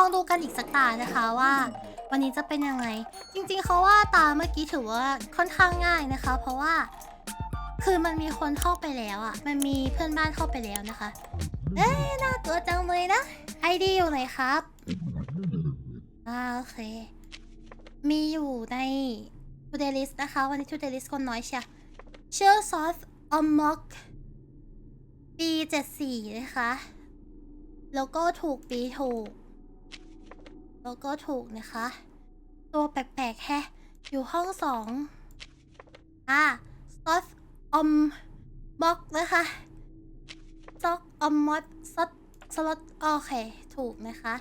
องดูกันอีกสักตานะคะว่า วันนี้จะเป็นยังไง จริงๆเขาว่าตาเมื่อกี้ถือว่าค่อนข้างง่ายนะคะ เพราะว่า คือมันมีคนเข้าไปแล้วอะ่ะ มันมีเพื่อนบ้านเข้าไปแล้วนะคะ เอ้น่ากลัวจังเลยนะไอดีอยู่ไหนครับอ่าโอเค มีอยู่ใน to d a y list นะคะ วันนี้ to d a y list คนน้อยเชียเชื่อซอสอมม็อกปี74นะคะ แล้วก็ถูกปีถูก แล้วก็ถูกนะคะ ตัวแปลกๆแฮะ อยู่ห้องสองอ่าซอสอมบ็อกนะคะซอกอมมอดซอสสล็อตโอเค ถูกนะคะ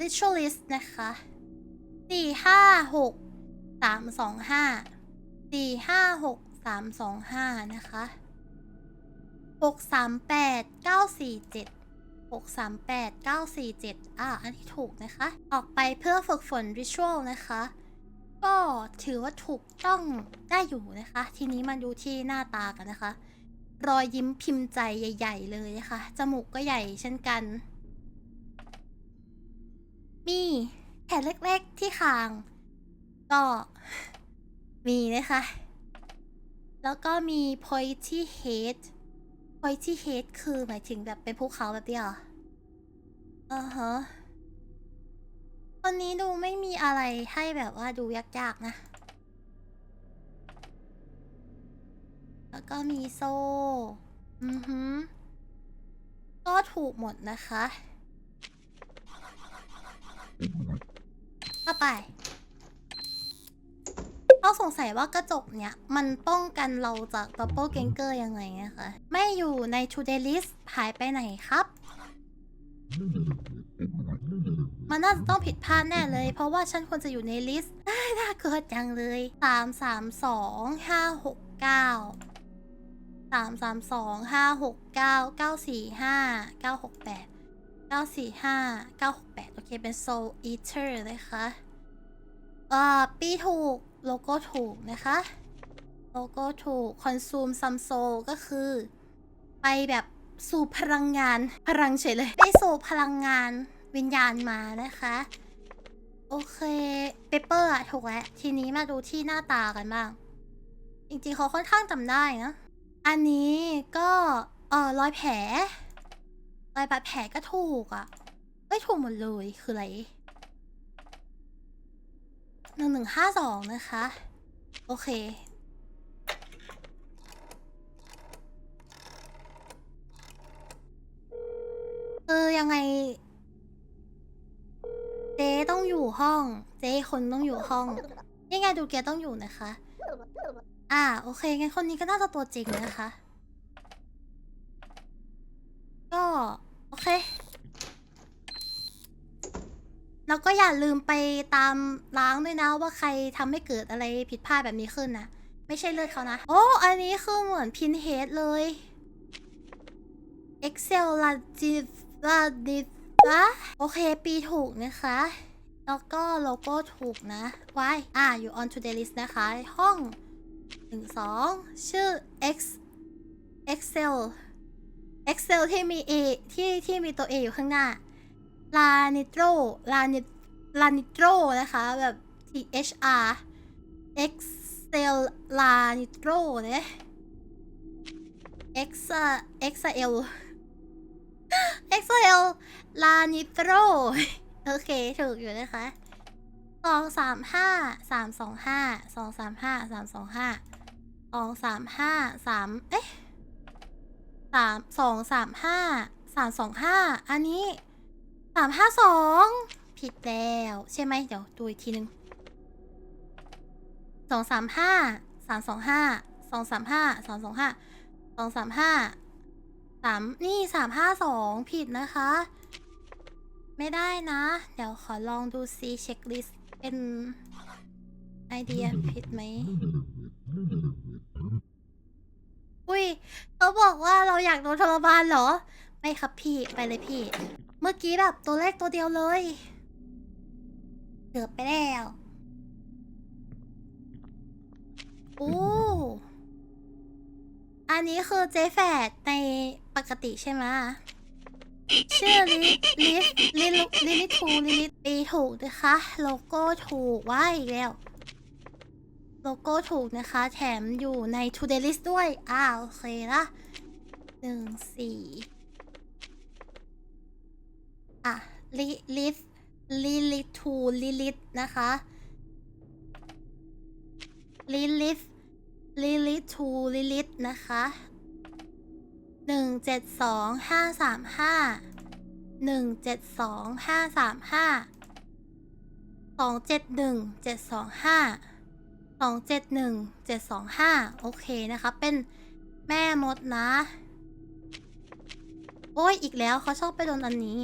ritualist นะคะสี่ห้าหกสามสองห้าสี่ห้าหกสามสองห้านะคะหกสามแปดเก้าสี่เจ็ด 6 3 8 9 4 7 อะอันที่ถูกนะคะ ออกไปเพื่อฝึกฝนริชวลนะคะ ก็ถือว่าถูกต้องได้อยู่นะคะ ทีนี้มาดูที่หน้าตากันนะคะ รอยยิ้มพิมพ์ใจใหญ่ ๆ เลยนะคะ จมูกก็ใหญ่เช่นกัน มีแผลเล็กๆที่คาง ก็มีนะคะ แล้วก็มี pointy head pointy head คือหมายถึงแบบเป็นภูเขาแบบเดียวเหรอ อ่าฮะวันนี้ดูไม่มีอะไรให้แบบว่าดูยากๆนะ แล้วก็มีโซ่ อือฮึก็ถูกหมดนะคะต่อไปเราสงสัยว่ากระจกเนี่ย มันป้องกันเราจากดับเบิลเกงเกอร์ยังไงนะคะ ไม่อยู่ใน to day list หายไปไหนครับ มันน่าจะต้องผิดพลาดแน่เลย เพราะว่าฉันควรจะอยู่ในลิสต์น่าเกิดจังเลยสามสามสองห้าหกเก้าสามสามสองห้าหกเก้าเก้าสี่ห้าเก้าหกแปดเก้าสี่ห้าเก้าหกแปดโอเคเป็น Soul Eater นะคะเอ่อปีถูก โลโก้ถูกนะคะ โลโก้ถูก Consume some soul ก็คือ ไปแบบ สู่พลังงาน พลังเฉยเลยไปสู่พลังงานวิญญาณมานะคะ โอเคเปเปอร์อะถูกแล้วทีนี้มาดูที่หน้าตากันบ้าง จริงๆเขาค่อนข้างจำได้นะ อันนี้ก็เออรอยแผลรอยบาดแผลก็ถูกอะ่ะไม่ถูกหมดเลยคืออะไรหนึ่งหนึ่งห้าสองนะคะ โอเค คือยังไง เจ๊ต้องอยู่ห้อง เจ๊คนต้องอยู่ห้องยังไงดูแกต้องอยู่นะคะ อ่าโอเคงั้นคนนี้ก็น่าจะตัวจริงนะคะ ก็โอเค แล้วก็อย่าลืมไปตามล้างด้วยนะว่าใครทำให้เกิดอะไรผิดพลาดแบบนี้ขึ้นนะไม่ใช่เลือดเขานะ โอ้ อันนี้คือเหมือนพินเฮดเลย Excel ลา จิลาดิวะโอเค ปีถูกนะคะ แล้วก็โลโก้ถูกนะไว้อ่าอยู่ on to the list นะคะ ห้อง1 2ชื่อ X Excel Excel ที่มี A ที่ที่มีตัว A อยู่ข้างหน้าลานิโตรลานิลานิโตรนะคะ แบบ T H R Excel ลานิโตรเนี่ย X XL XL ลานิโตรโอเค ถูกอยู่นะคะสองสามห้าสามสองห้าสองสามห้าสามสองห้าสองสามห้าสามเอ๊ะสามสองสามห้าสามสองห้าอันนี้สามห้าสองผิดแล้ว ใช่ไหมเดี๋ยวดูอีกทีนึงสองสามห้าสามสองห้าสองสามห้าสองสองห้าสองสามห้า สามนี่สามห้าสองผิดนะคะ ไม่ได้นะ เดี๋ยวขอลองดูซิเช็คลิสต์เป็นไอเดียผิดไหมอุ้ยเขาบอกว่าเราอยากโดนทรมานเหรอ ไม่ครับพี่ไปเลยพี่ เมื่อกี้แบบตัวเลขตัวเดียวเลย เกือบไปแล้วโอ้อันนี้คือเจแฟดใน ปกติใช่ไหมชื่อลิลิลิลิลิลิทูลิลิปีถูกนะคะ โลโก้ถูกว่าอีกแล้ว โลโก้ถูกนะคะ แถมอยู่ใน To d a y List ด้วยอ่าวโอเคละหนึ่งสี่อะลิลิสลิลิทูลิลิตนะคะลิลิสลิลิทูลิลิตนะคะ หนึ่งเจ็ดสองห้าสามห้าหนึ่งเจ็ดสองห้าสามห้าสองเจ็ดหนึ่งเจ็ดสองห้าสองเจ็ดหนึ่งเจ็ดสองห้าโอเคนะคะ เป็นแม่มดนะ โอ้ย อีกแล้วเขาชอบไปโดนอันนี้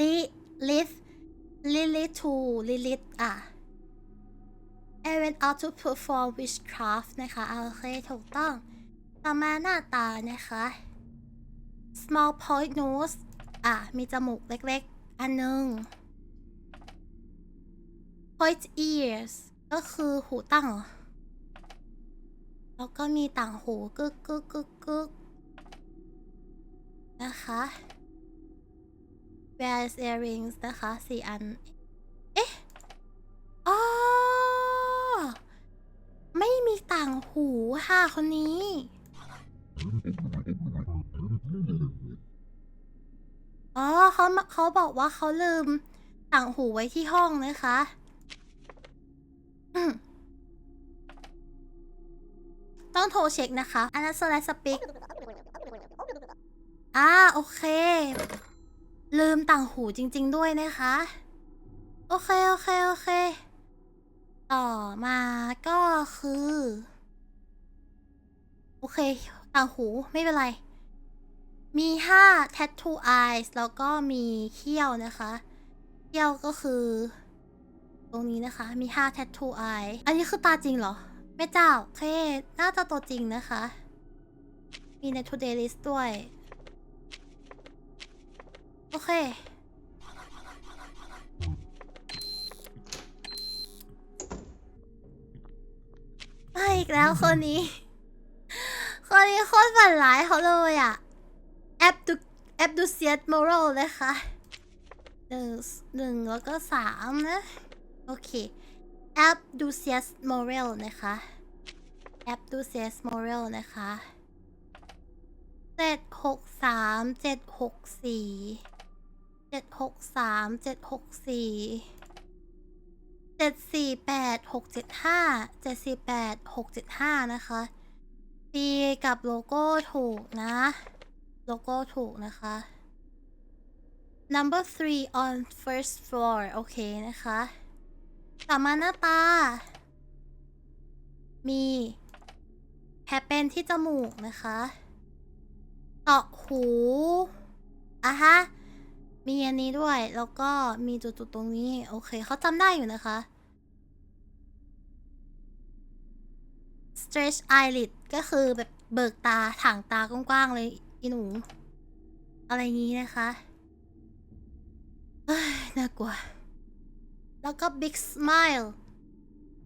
ลิลิสลิลิทูลิลิตอะ I went out to perform witchcraft นะคะอะโอเค ถูกต้อง ต่อมาหน้าตานะคะ small point nose อะ มีจมูกเล็กๆ อันหนึ่ง point ears ก็คือหูตั้งเหรอ แล้วก็มีต่างหูกึกกึกกึกกึกนะคะ Wears earrings นะคะสี่อัน เอ๊ะอ๋อไม่มีต่างหูค่ะคนนี้ อ๋อเขาเขาบอกว่าเขาลืมต่างหูไว้ที่ห้องนะคะต้องโทรเช็คนะคะ อันนั้นสไลด์สปิกอ่าโอเค ลืมต่างหูจริง ๆ ด้วยนะคะ โอเค โอเค โอเค ต่อมาก็คือ โอเค ต่างหูไม่เป็นไร มีห้า tattoo eyes แล้วก็มีเขี้ยวนะคะเขี้ยวก็คือ ตรงนี้นะคะ มีห้า tattoo eye อันนี้คือตาจริงเหรอแม่เจ้าโอเคน่าจะตัวจริงนะคะ มีใน today list ด้วย โอเคมาอีกแล้วคนนี้ คนนี้โคตรฝันร้ายเขาเลยอะ แอปดูแอปดูเซียสโมรัลนะคะหนึ่งหนึ่งแล้วก็สามนะ โอเค แอปดูเซียสโมเรลนะคะ แอปดูเซียสโมเรลนะคะเจ็ดหกสามเจ็ดหกสี่เจ็ดหกสามเจ็ดหกสี่เจ็ดสี่แปดหกเจ็ดห้าเจ็ดสี่แปดหกเจ็ดห้านะคะ ปีกับโลโก้ถูกนะ โลโก้ถูกนะคะ number three on first floor โอเคนะคะต่อมาหน้าตา มีแผลเป็นที่จมูกนะคะเจาะหูอะฮะมีอันนี้ด้วยแล้วก็มีจุดๆตรงนี้ โอเคเขาจำได้อยู่นะคะ stretch eyelid ก็คือแบบเบิกตาถ่างตากว้างๆเลยอีหนู อะไรงี้นะคะเอ้ยน่ากลัว แล้วก็ Big Smile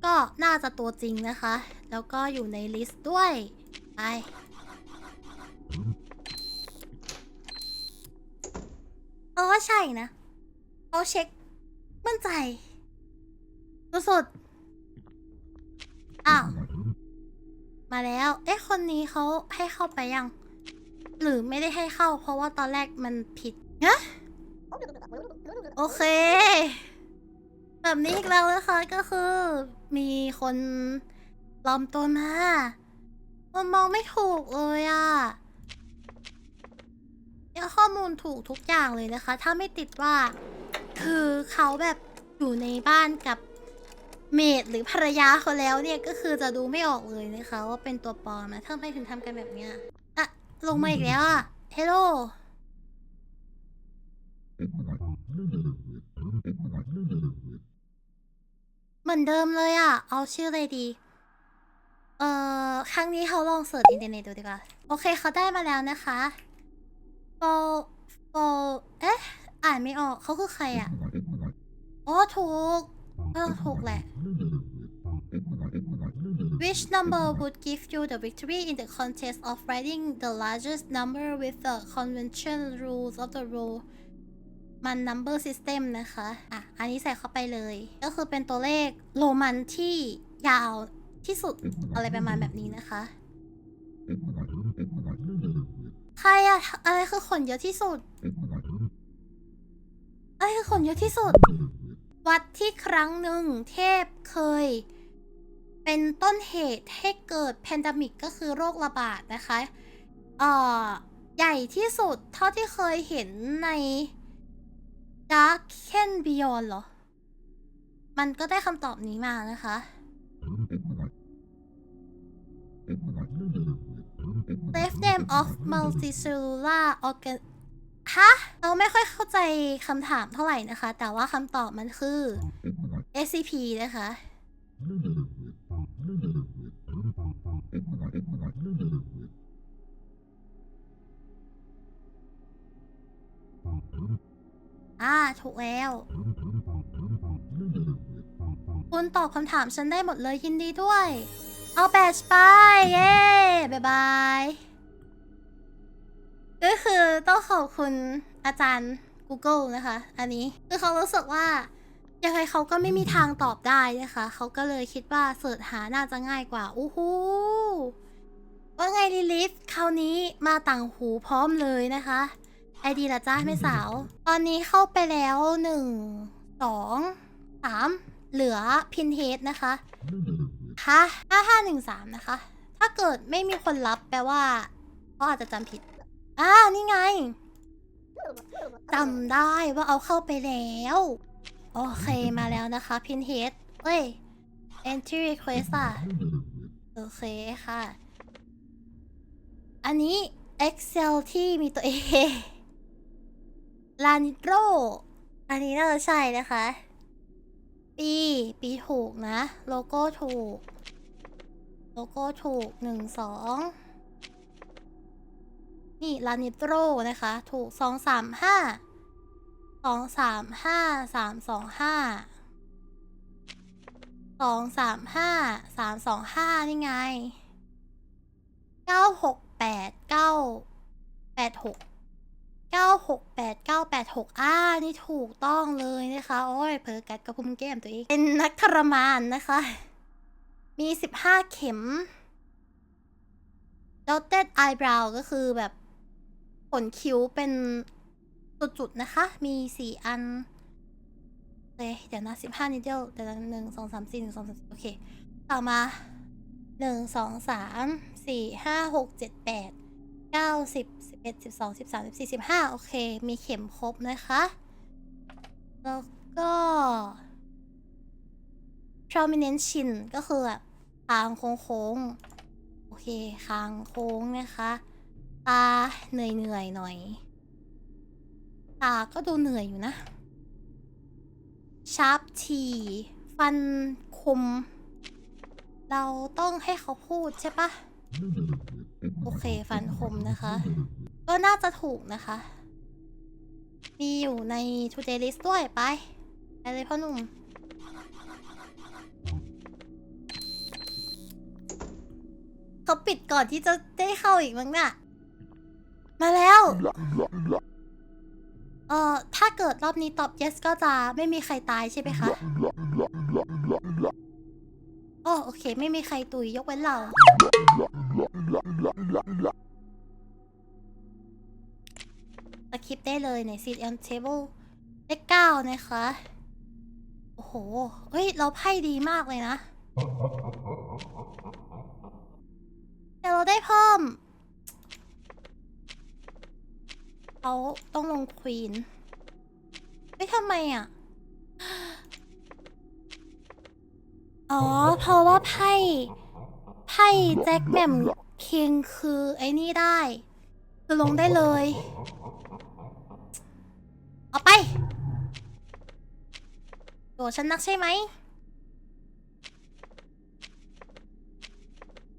ก็น่าจะตัวจริงนะคะ แล้วก็อยู่ในลิสต์ด้วย ไป เออใช่นะเขาเช็ค มั่นใจสุดๆอ้าว มาแล้ว เอ๊ะ คนนี้เขาให้เข้าไปยัง หรือไม่ได้ให้เข้า เพราะว่าตอนแรกมันผิดฮะโอเค แบบนี้อีกแล้วนะคะก็คือ มีคนปลอมตัวมามันมองไม่ถูกเลยอะเนี่ยข้อมูลถูกทุกอย่างเลยนะคะ ถ้าไม่ติดว่า คือเขาแบบอยู่ในบ้านกับ เมดหรือภรรยาเขาแล้วเนี่ยก็คือจะดูไม่ออกเลยนะคะ ว่าเป็นตัวปลอมนะทำไมถึงทำกันแบบเนี้ยอะลงมาอีกแล้วอะเฮลโลเหมือนเดิมเลยอะเอาชื่อเลยดี เอ่อ ครั้งนี้เขาลองเสิร์ชอินเทอร์เน็ตดูดีกว่า โอเคเขาได้มาแล้วนะคะโฟโฟเอ๊ะ อ่านไม่ออกเขาคือใครอะอ๋อถูกเออถูกแหละ Which number would give you the victory in the contest of writing the largest number with the convention rules of the rule มัน number system นะคะ อะ อันนี้ใส่เข้าไปเลย ก็คือเป็นตัวเลขโรมันที่ยาวที่สุดอะไรประมาณแบบนี้นะคะ ใครอะอะไรคือขนเยอะที่สุดอะไรคือขนเยอะที่สุด วัดที่ครั้งหนึ่งเทพเคย เป็นต้นเหตุให้เกิดแพนดมิกก็คือโรคระบาดนะคะเอ่อใหญ่ที่สุดเท่าที่เคยเห็นใน Dark Ken Beyond เหรอ มันก็ได้คำตอบนี้มานะคะ Left name of multicellular organ ฮะเราไม่ค่อยเข้าใจคำถามเท่าไหร่นะคะ แต่ว่าคำตอบมันคือ SCP นะคะ อ่าถูกแล้ว คุณตอบคำถามฉันได้หมดเลยยินดีด้วย เอาแบชไป เย้บ๊ายบาย ก็คือต้องขอบคุณอาจารย์ Google นะคะ อันนี้คือเขารู้สึกว่ายังไงเขาก็ไม่มีทางตอบได้นะคะ เขาก็เลยคิดว่าเสิร์ชหาน่าจะง่ายกว่า อู้หูว่าไงลิลิฟคราวนี้มาต่างหูพร้อมเลยนะคะ ไอดีละจ้าไม่สาว ตอนนี้เข้าไปแล้วหนึ่งสองสามเหลือพินเฮดนะคะฮะห้าห้าหนึ่งสามนะคะ ถ้าเกิดไม่มีคนรับแปลว่าเขาอาจจะจำผิดอ่านี่ไงจำได้ว่าเอาเข้าไปแล้ว โอเคมาแล้วนะคะพินเฮดเอ้ย entry request อะโอเคค่ะ อันนี้ Excel ที่มีตัว A ลานิโรอันนี้น่าจะใช่นะคะ ปีปีถูกนะ โลโก้ถูก โลโก้ถูกหนึ่งสองนี่ลานิโรนะคะ ถูกสองสามห้าสองสามห้าสามสองห้าสองสามห้าสามสองห้านี่ไงเก้าหกแปดเก้าแปดหก เก้าหกแปดเก้าแปดหกอ่านี่ถูกต้องเลยนะคะ โอ้ยเผลอกัดกระพุ้มแก้มตัวเอง เป็นนักทรมานนะคะ มีสิบห้าเข็ม dotted eyebrow ก็คือแบบขนคิ้วเป็นจุดๆนะคะ มีสี่อันเอ้ยเดี๋ยวนะสิบห้านิดเดียวเดี๋ยวนะหนึ่งสองสามสี่หนึ่งสองสามสี่โอเค ต่อมาหนึ่งสองสามสี่ห้าหกเจ็ดแปด เก้าสิบสิบเอ็ดสิบสองสิบสามสิบสี่สิบห้าโอเค มีเข็มครบนะคะ แล้วก็ prominent chin ก็คือแบบคางโค้งๆ โอเค คางโค้งนะคะ ตาเหนื่อยเหนื่อยๆหน่อย ตาก็ดูเหนื่อยอยู่นะ sharp T ฟันคม เราต้องให้เขาพูดใช่ปะ โอเคฟันคมนะคะ ก็น่าจะถูกนะคะ มีอยู่ใน today list ด้วยไปไปเลยพ่อหนุ่ม เขาปิดก่อนที่จะได้เข้าอีกมั้งน่ะ มาแล้ว เอ่อ ถ้าเกิดรอบนี้ตอบ yes ก็จะไม่มีใครตายใช่ไหมคะ โอ้โอเค ไม่มีใครตุยยกเว้นเรา สคริปได้เลยใน seat and table เลขเก้านะคะ โอ้โห เฮ้ย เราไพ่ดีมากเลยนะ แต่เราได้เพิ่ม เขาต้องลงควีนเฮ้ยทำไมอะ อ๋อ เพราะว่าไพ่ไพ่แจ็คแหม่มคิงคือไอ้นี่ได้ คือลงได้เลย เอาไปโดดฉันนักใช่ไหม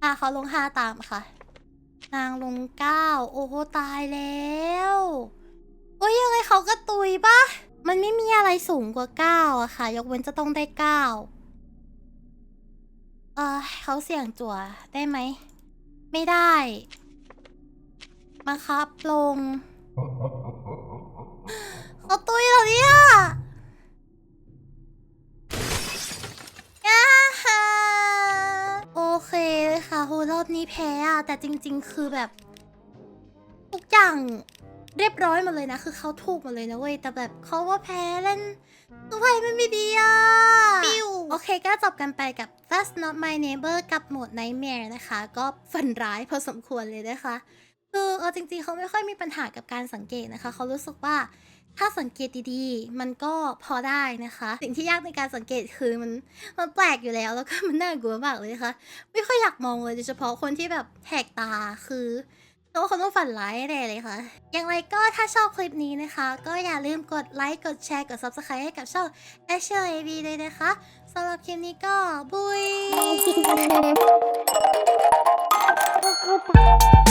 อะเขาลงห้าตามค่ะ นางลงเก้าโอ้โหตายแล้วโอ้ยยังไงเขาก็ตุยปะมันไม่มีอะไรสูงกว่าเก้าอะค่ะ ยกเว้นจะต้องได้เก้า เออเขาเสี่ยงจั่วได้ไหม ไม่ได้ มาครับลงเขาตุ้ยเหรอเนี่ยโอเคเลยค่ะโหรอบนี้แพ้อะแต่จริง ๆ คือแบบ ทุกอย่างเรียบร้อยหมดเลยนะ คือเขาถูกหมดเลยนะเว้ย แต่แบบเขาว่าแพ้เล่นตัวไพ่มันไม่ดีอะปิวโอเคก็จบกันไปกับ That's Not My Neighbor กับโหมด Nightmare นะคะ ก็ฝันร้ายพอสมควรเลยนะคะ คือเอาจริงๆ เขาไม่ค่อยมีปัญหากับการสังเกตนะคะ เขารู้สึกว่าถ้าสังเกตดีๆ มันก็พอได้นะคะ สิ่งที่ยากในการสังเกตคือมันมันแปลกอยู่แล้ว แล้วก็มันน่ากลัวมากเลยนะคะ ไม่ค่อยอยากมองเลยโดยเฉพาะคนที่แบบแหกตาคือตัวเขาต้องฝันร้ายแน่เลยค่ะ อย่างไรก็ถ้าชอบคลิปนี้นะคะ ก็อย่าลืมกดไลค์ กดแชร์ กด Subscribe ให้กับช่อง a s h e r AV เลยนะคะ สำหรับคลิ